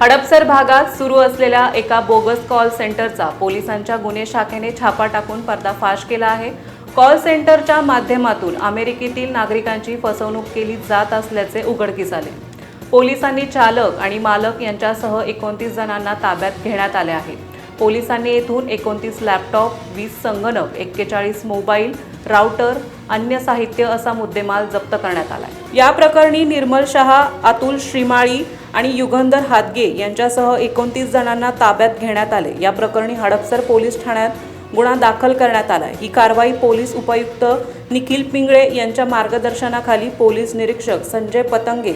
Hadapsar भागात सुरू असलेल्या एका बोगस कॉल सेंटरचा पोलिसांच्या गुन्हे शाखेने छापा टाकून पर्दाफाश केला आहे. कॉल सेंटरच्या माध्यमातून अमेरिकेतील नागरिकांची फसवणूक केली जात असल्याचे उघडकीस आले. पोलिसांनी चालक आणि मालक यांच्यासह एकोणतीस जणांना ताब्यात घेण्यात आले आहे. पोलिसांनी येथून एकोणतीस लॅपटॉप वीस संगणक एक्केचाळीस मोबाईल राऊटर अन्य साहित्य असा मुद्देमाल जप्त करण्यात आला या प्रकरणी निर्मल शहा अतुल श्रीमाळी आणि युगंधर हादगे यांच्यासह एकोणतीस जणांना ताब्यात घेण्यात आले. या प्रकरणी हडपसर पोलीस ठाण्यात गुन्हा दाखल करण्यात आला ही कारवाई पोलीस उपायुक्त निखिल पिंगळे यांच्या मार्गदर्शनाखाली पोलीस निरीक्षक संजय पतंगे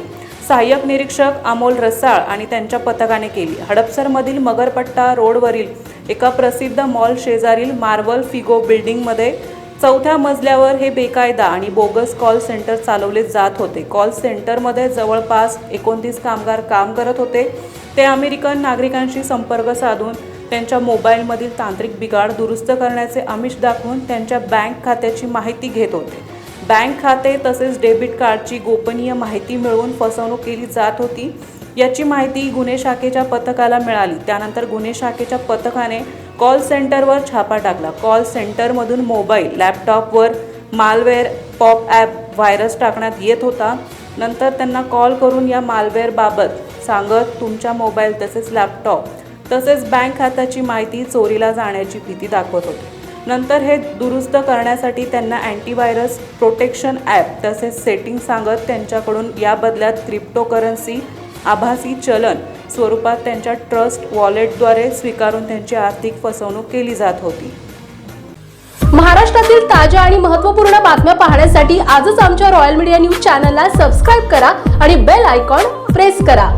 सहाय्यक निरीक्षक अमोल रसाळ आणि त्यांच्या पथकाने केली. हडपसरमधील मगरपट्टा रोडवरील एका प्रसिद्ध मॉल शेजारील मार्बल फिगो बिल्डिंगमध्ये चौथ्या मजल्यावर हे बेकायदा आणि बोगस कॉल सेंटर चालवले जात होते. कॉल सेंटरमध्ये जवळपास एकोणतीस कामगार काम करत होते. ते अमेरिकन नागरिकांशी संपर्क साधून त्यांच्या मोबाईलमधील तांत्रिक बिघाड दुरुस्त करण्याचे आमिष दाखवून त्यांच्या बँक खात्याची माहिती घेत होते. बँक खाते तसेच डेबिट कार्डची गोपनीय माहिती मिळवून फसवणूक केली जात होती. याची माहिती गुन्हे शाखेच्या पथकाला मिळाली. त्यानंतर गुन्हे शाखेच्या पथकाने कॉल सेंटरवर छापा टाकला. कॉल सेंटरमधून मोबाईल लॅपटॉपवर मालवेअर पॉप ॲप व्हायरस टाकण्यात येत होता. नंतर त्यांना कॉल करून या मालवेअरबाबत सांगत तुमच्या मोबाईल तसेच लॅपटॉप तसेच बँक खात्याची माहिती चोरीला जाण्याची भीती दाखवत होती. नंतर हे दुरुस्त करण्यासाठी त्यांना अँटीव्हायरस प्रोटेक्शन ॲप तसेच सेटिंग सांगत त्यांच्याकडून या बदल्यात क्रिप्टोकरन्सी आभासी चलन स्वरूपात त्यांच्या ट्रस्ट वॉलेटद्वारे स्वीकारून त्यांची आर्थिक फसवणूक केली जात होती. महाराष्ट्रातील ताज्या आणि महत्त्वपूर्ण बातम्या पाहण्यासाठी आजच आमच्या रॉयल मीडिया न्यूज चॅनलला सबस्क्राईब करा आणि बेल आयकॉन प्रेस करा.